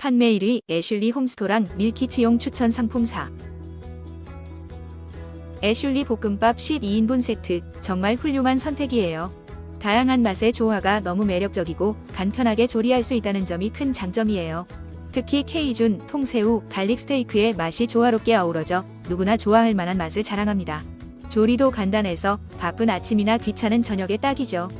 판매 1위 애슐리 홈스토랑 밀키트용 추천 상품 4. 애슐리 볶음밥 12인분 세트 정말 훌륭한 선택이에요. 다양한 맛의 조화가 너무 매력적이고 간편하게 조리할 수 있다는 점이 큰 장점이에요. 특히 케이준, 통새우, 갈릭 스테이크의 맛이 조화롭게 어우러져 누구나 좋아할 만한 맛을 자랑합니다. 조리도 간단해서 바쁜 아침이나 귀찮은 저녁에 딱이죠.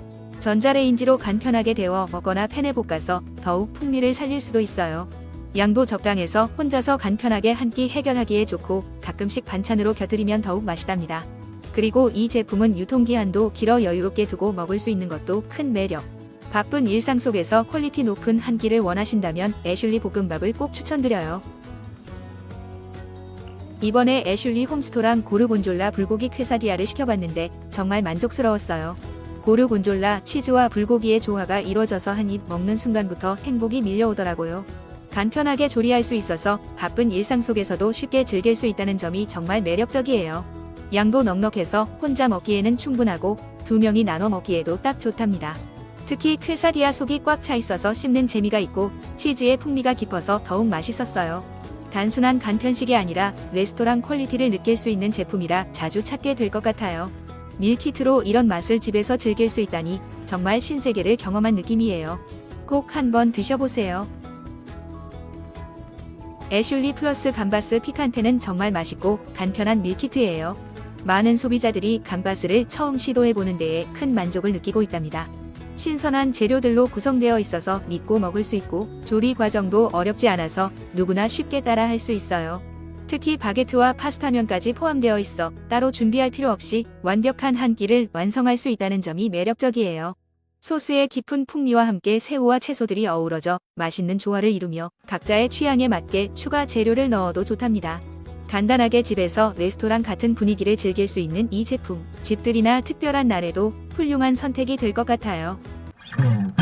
전자레인지로 간편하게 데워 먹거나 팬에 볶아서 더욱 풍미를 살릴 수도 있어요. 양도 적당해서 혼자서 간편하게 한 끼 해결하기에 좋고 가끔씩 반찬으로 곁들이면 더욱 맛있답니다. 그리고 이 제품은 유통기한도 길어 여유롭게 두고 먹을 수 있는 것도 큰 매력. 바쁜 일상 속에서 퀄리티 높은 한 끼를 원하신다면 애슐리 볶음밥을 꼭 추천드려요. 이번에 애슐리 홈스토랑 고르곤졸라 불고기 퀘사디아를 시켜봤는데 정말 만족스러웠어요. 고르곤졸라 치즈와 불고기의 조화가 이루어져서 한 입 먹는 순간부터 행복이 밀려오더라고요. 간편하게 조리할 수 있어서 바쁜 일상 속에서도 쉽게 즐길 수 있다는 점이 정말 매력적이에요. 양도 넉넉해서 혼자 먹기에는 충분하고 두 명이 나눠 먹기에도 딱 좋답니다. 특히 퀘사디아 속이 꽉 차 있어서 씹는 재미가 있고 치즈의 풍미가 깊어서 더욱 맛있었어요. 단순한 간편식이 아니라 레스토랑 퀄리티를 느낄 수 있는 제품이라 자주 찾게 될 것 같아요. 밀키트로 이런 맛을 집에서 즐길 수 있다니 정말 신세계를 경험한 느낌이에요. 꼭 한번 드셔보세요. 애슐리 플러스 감바스 피칸테는 정말 맛있고 간편한 밀키트예요. 많은 소비자들이 감바스를 처음 시도해보는 데에 큰 만족을 느끼고 있답니다. 신선한 재료들로 구성되어 있어서 믿고 먹을 수 있고 조리 과정도 어렵지 않아서 누구나 쉽게 따라 할 수 있어요. 특히 바게트와 파스타면까지 포함되어 있어 따로 준비할 필요 없이 완벽한 한 끼를 완성할 수 있다는 점이 매력적이에요. 소스의 깊은 풍미와 함께 새우와 채소들이 어우러져 맛있는 조화를 이루며 각자의 취향에 맞게 추가 재료를 넣어도 좋답니다. 간단하게 집에서 레스토랑 같은 분위기를 즐길 수 있는 이 제품, 집들이나 특별한 날에도 훌륭한 선택이 될 것 같아요. 음.